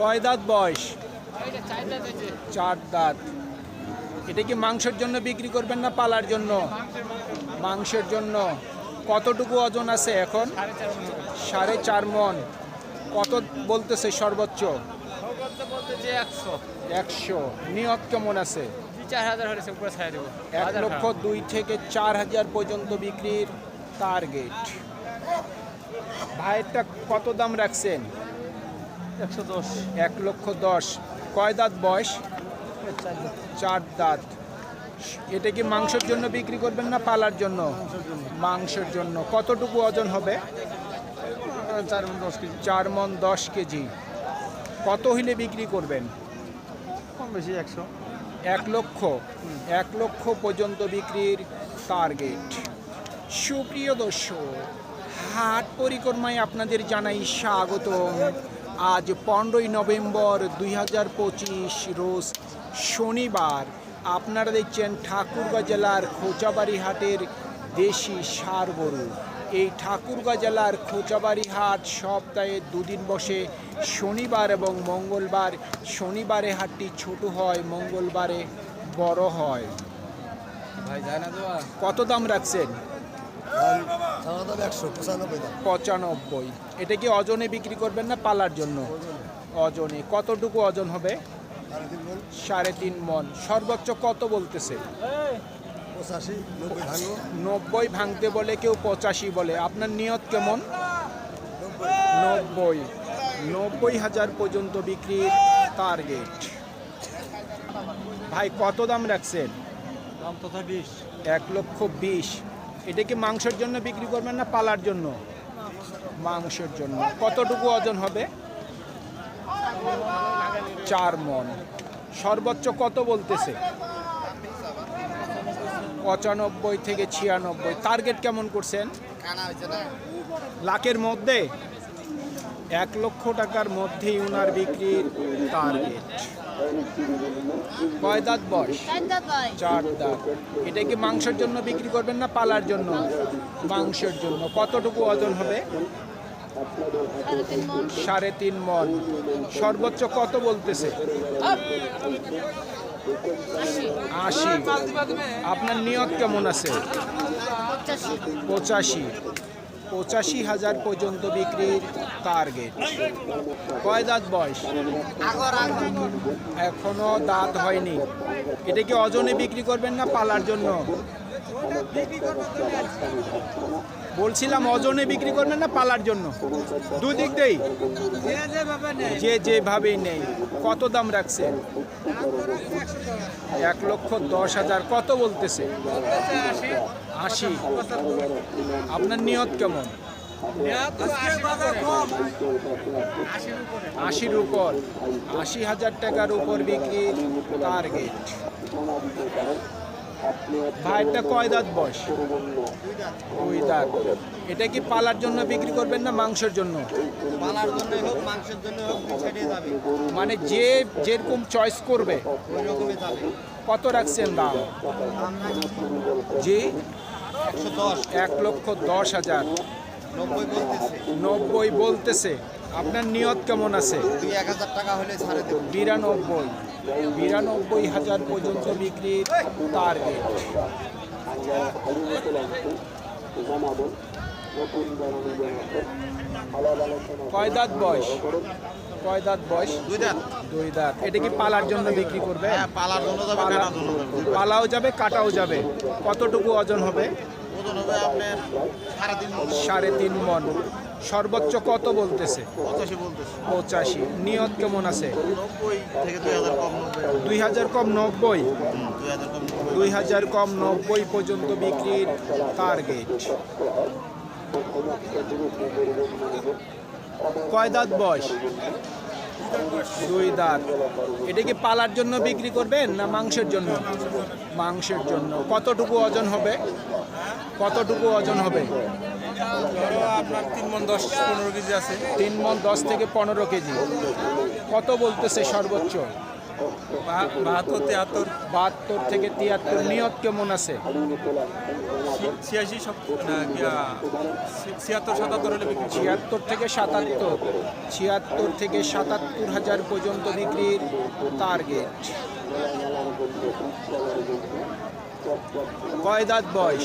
কয় দাঁত বয়স? চার দাঁত এটা কি মাংসের জন্য বিক্রি করবেন না পালার জন্য? মাংসের জন্য। কতটুকু ওজন আছে এখন? সাড়ে চার মন। কত বলতেছে সর্বোচ্চ? একশো। নিয়ত কেমন আছে? এক লক্ষ দুই থেকে চার হাজার পর্যন্ত বিক্রির টার্গেট ভাইয়েরটা কত দাম রাখছেন? একশো দশ। এক লক্ষ দশ। কয় দাঁত বয়স? চার দাঁত। এটা কি মাংসের জন্য বিক্রি করবেন না পালার জন্য? মাংসের জন্য। কতটুকু ওজন হবে? চার মন দশ কেজি। চার মন দশ কেজি কত হইলে বিক্রি করবেন? কম বেশি একশো। এক লক্ষ। এক লক্ষ পর্যন্ত বিক্রির টার্গেট সুপ্রিয় দর্শক হাট পরিক্রমায় আপনাদের জানাই স্বাগত আজ পনেরোই নভেম্বর দুই হাজার পঁচিশ রোজ শনিবার। আপনারা দেখছেন ঠাকুরগাঁ জেলার খোঁচাবাড়ি হাটের দেশি সার গরু। এই ঠাকুরগাঁ জেলার খোঁচাবাড়ি হাট সপ্তাহে দুদিন বসে শনিবার এবং মঙ্গলবার। শনিবারে হাটটি ছোট হয় মঙ্গলবারে বড় হয়। কত দাম রাখছেন? একশো পঁচানব্বই। পঁচানব্বই এটা কি ওজনে বিক্রি করবেন না পালার জন্য? অজনে। কতটুকু ওজন হবে? সাড়ে তিন মন। সর্বোচ্চ কত বলতেছে? নব্বই ভাঙতে বলে কেউ পঁচাশি বলে। আপনার নিয়ত কেমন? নব্বই। নব্বই হাজার পর্যন্ত বিক্রির টার্গেট ভাই কত দাম রাখছেন? দাম বিশ। এক লক্ষ বিশ। এটা কি মাংসের জন্য বিক্রি করবেন না পালার জন্য? মাংসের জন্য। কতটুকু ওজন হবে? চার মন। সর্বোচ্চ কত বলতেছে? পঁচানব্বই থেকে ছিয়ানব্বই। টার্গেট কেমন করছেন? লাখের মধ্যে? এক লক্ষ টাকার মধ্যেই উনার বিক্রির টার্গেট। কয় দাঁত বয়স? চার দাঁত। এটা কি মাংসের জন্য বিক্রি করবেন না পালার জন্য? মাংসের জন্য। কতটুকু ওজন হবে? সাড়ে তিন মন। সর্বোচ্চ কত বলতেছে? আশি। আপনার নিয়ত কেমন আছে? পঁচাশি। পঁচাশি হাজার পর্যন্ত বিক্রির টার্গেট কয় দাঁত বয়স? এখনও দাঁত হয়নি। এটা কি ওজনে বিক্রি করবেন না পালার জন্য? বলছিলাম ওজনে বিক্রি করবেন না পালার জন্য? দুদিক দেই। যে যেভাবেই নেই, কত দাম রাখছেন এক লক্ষ দশ হাজার, কত বলতেছে? আশি। আপনার নিয়ত কেমন? আশির উপর। আশি হাজার টাকার উপর বিক্রি টার্গেট ভাইটা কয় দাঁত বয়স? দুই দাঁত। এটা কি পালার জন্য বিক্রি করবেন না মাংসের জন্য? পালার জন্য হোক মাংসের জন্য হোক যাবে। মানে যে যেরকম চয়েস করবে। ওই রকমই যাবে। কত রাখছেন দাম? জি? এক লক্ষ দশ হাজার। নব্বই বলতেছে। আপনার নিয়ত কেমন আছে? বিরানব্বই। বিরানব্বই হাজার পর্যন্ত বিক্রির টার্গেট কয় দাঁত বয়স? কয় দাঁত বয়স? দুই দাঁত। দুই দাঁত। এটা কি পালার জন্য বিক্রি করবে? হ্যাঁ পালার জন্য পালাও যাবে কাটাও যাবে। কতটুকু ওজন হবে? ওজন হবে আপনার সাড়ে তিন মন। সাড়ে তিন মন। সর্বোচ্চ কত বলতেছে? পঁচাশি বলতেছে। পঁচাশি। নিয়ত কেমন আছে? নব্বই থেকে দুই হাজার কম নব্বই। দুই হাজার কম নব্বই? দুই হাজার কম নব্বই। দুই হাজার কম নব্বই পর্যন্ত বিক্রির টার্গেট কয় দাঁত বয়স? দুই দাঁত। এটা কি পালার জন্য বিক্রি করবেন না মাংসের জন্য? মাংসের জন্য। কতটুকু ওজন হবে? কতটুকু ওজন হবে? আপনার তিন মন দশ পনেরো কেজি আছে। তিন মন দশ থেকে পনেরো কেজি। কত বলতেছে সর্বোচ্চ? বাহাত্তর তিয়াত্তর। বাহাত্তর থেকে তিয়াত্তর। নিয়ত কেমন আছে? ছিয়াশি ছিয়াত্তর সাতাত্তর হলে ছিয়াত্তর থেকে সাতাত্তর। ছিয়াত্তর থেকে সাতাত্তর হাজার পর্যন্ত বিক্রির টার্গেট কয় দাঁত বয়স?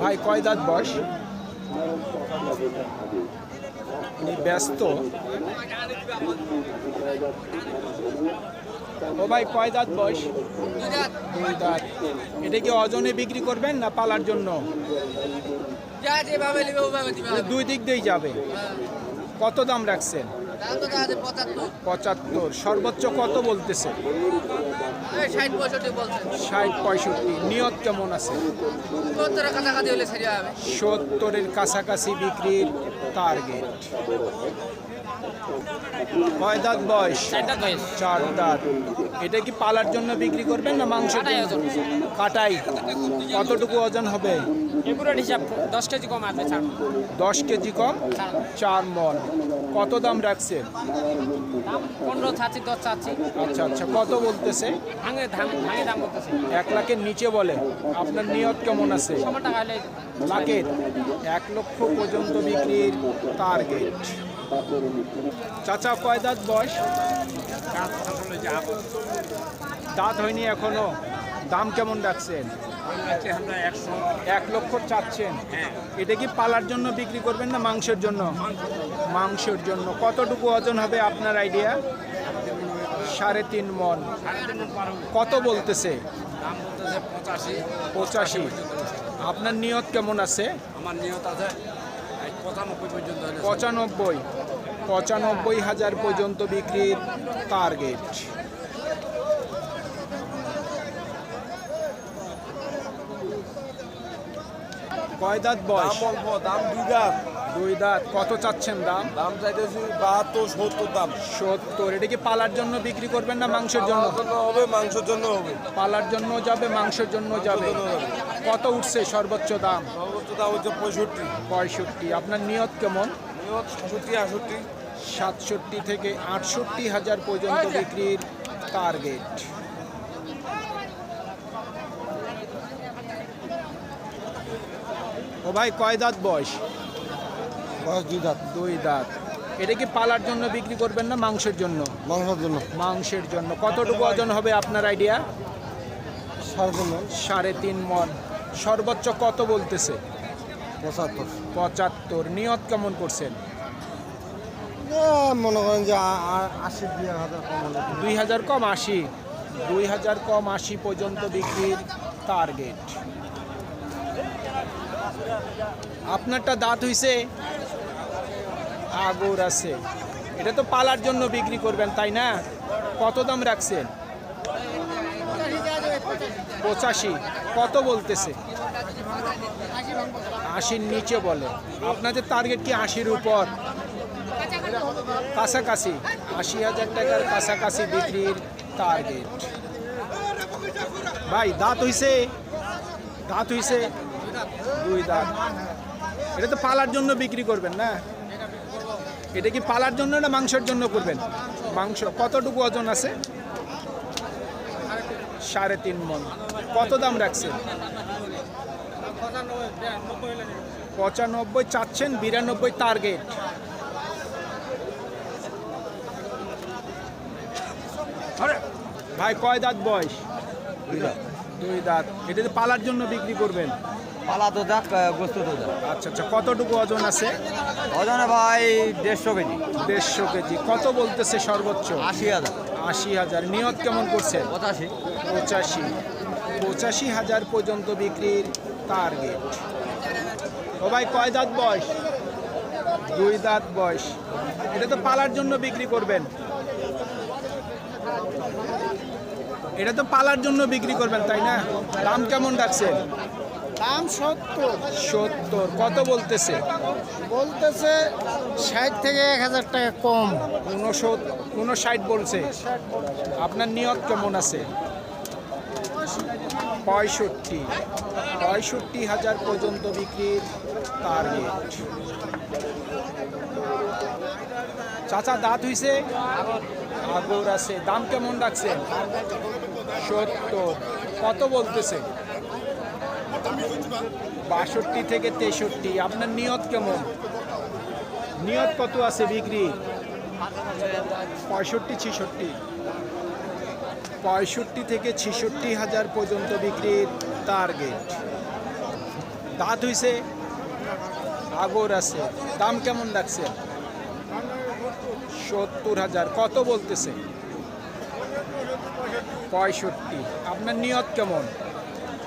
ভাই কয় দাঁত বয়স? উনি ব্যস্ত। ও ভাই কয় দাঁত বয়স? দুই দাঁত। এটা কি ওজনে বিক্রি করবেন না পালার জন্য? দুই দিক দিয়েই যাবে। কত দাম রাখছেন? পঁচাত্তর। সর্বোচ্চ কত বলতেছে? ষাট পঁয়ষট্টি নিয়ত কেমন আছে? সত্তরের কাছাকাছি বিক্রির টার্গেট কয় দাঁত বয়স? চার দাঁত এটা কি পালার জন্য বিক্রি করবেন না মাংস কাটাই কতটুকু ওজন হবে? দশ কেজি কম দশ কেজি কম? চার মন। কত দাম রাখছেন পনেরো চাচ্ছি দশ চাচ্ছি। আচ্ছা আচ্ছা কত বলতেছে? ভাঙে ভাঙে দাম করতেছে এক লাখের নিচে বলে। আপনার নিয়ত কেমন আছে? লাখের? এক লক্ষ পর্যন্ত বিক্রির টার্গেট চাচা কয় দাঁত বয়স? দাঁত হয়নি এখনও। দাম কেমন রাখছেন? এক লক্ষ চাচ্ছেন। এটা কি পালার জন্য বিক্রি করবেন না মাংসের জন্য? মাংসের জন্য। কতটুকু ওজন হবে আপনার আইডিয়া সাড়ে তিন মন। কত বলতেছে? পঁচাশি। আপনার নিয়ত কেমন আছে? আমার নিয়ত আছে পঁচানব্বই পঁচানব্বই। হাজার পর্যন্ত বিক্রির টার্গেট কয় দাঁত বয়স? দাম অল্প দাম দুই দাম দুই দাঁত। কত চাচ্ছেন দাম? দাম চাইতেছি বাহাত্তর সত্তর দাম। সত্তর। এটা কি পালার জন্য বিক্রি করবেন না মাংসের জন্য? হবে মাংসের জন্য হবে। পালার জন্য যাবে মাংসের জন্য যাবে। কত উঠছে সর্বোচ্চ দাম? সর্বোচ্চ দাম হচ্ছে পঁয়ষট্টি। পঁয়ষট্টি। আপনার নিয়ত কেমন? নিয়ত সাতষট্টি আষট্টি সাতষট্টি থেকে আটষট্টি হাজার পর্যন্ত বিক্রির টার্গেট ও ভাই কয় দাঁত বয়স? বয়স দুই দাঁত। দুই দাঁত। এটা কি পালার জন্য বিক্রি করবেন না মাংসের জন্য? মাংসের জন্য। মাংসের জন্য। কতটুকু ওজন হবে আপনার আইডিয়া সাড়ে তিন মন। সর্বোচ্চ কত বলতেছে? পঁচাত্তর। পঁচাত্তর। নিয়ত কেমন করছেন? মনে করেন যে আশি দুই হাজার কম দুই হাজার কম আশি। দুই হাজার কম আশি পর্যন্ত বিক্রির টার্গেট আপনারটা দাঁত হইছে আগর আছে। এটা তো পালার জন্য বিক্রি করবেন, তাই না? কত দাম রাখছেন? পঁচাশি। কত বলতেছে? আশির নিচে বলে। আপনাদের টার্গেট কি আশির উপর? কাছাকাছি। আশি হাজার টাকার কাছাকাছি বিক্রির টার্গেট ভাই, দাঁত হইছে? দাঁত হইছে দুই দাঁত। এটা তো পালার জন্য বিক্রি করবেন না? এটা কি পালার জন্য না মাংসের জন্য করবেন? মাংস। কতটুকু ওজন আছে? সাড়ে তিন মন। কত দাম রাখছেন? পঁচানব্বই চাচ্ছেন, বিরানব্বই টার্গেট। ভাই, কয় দাঁত বয়স? দুই দাঁত। এটা পালার জন্য বিক্রি করবেন। পালা তো দেখ গোস্ত তো দেখ আচ্ছা আচ্ছা কতটুকু ওজন আছে? ওজনে ভাই দেড়শো কেজি। দেড়শো কেজি। কত বলতেছে সর্বোচ্চ? আশি হাজার। আশি হাজার। নিয়ত কেমন করছে? পঁচাশি। পঁচাশি। পঁচাশি হাজার পর্যন্ত বিক্রির টার্গেট ও ভাই কয় দাঁত বয়স? দুই দাঁত বয়স। এটা তো পালার জন্য বিক্রি করবেন। এটা তো পালার জন্য বিক্রি করবেন তাই না? দাম কেমন রাখছেন? দাম সত্তর। সত্তর। কত বলতেছে? বলতেছে ষাট থেকে এক হাজার টাকা কম। উনসত্তর উনষাট বলছে। আপনার নিয়ত কেমন আছে? পঁয়ষট্টি। পঁয়ষট্টি হাজার পর্যন্ত বিক্রির টার্গেট চাচা দাঁত হইছে? আগর আছে। দাম কেমন রাখছেন? সত্তর। কত বলতেছে? বাষট্টি থেকে তেষট্টি। আপনার নিয়ত কেমন? নিয়ত কত আছে বিক্রি? পঁয়ষট্টি, ছেষট্টি। পঁয়ষট্টি থেকে ছেষট্টি হাজার পর্যন্ত বিক্রির টার্গেট দাঁত হইছে? আগর আছে। দাম কেমন লাগছে? সত্তর হাজার। কত বলতেছে? পঁয়ষট্টি। আপনার নিয়ত কেমন?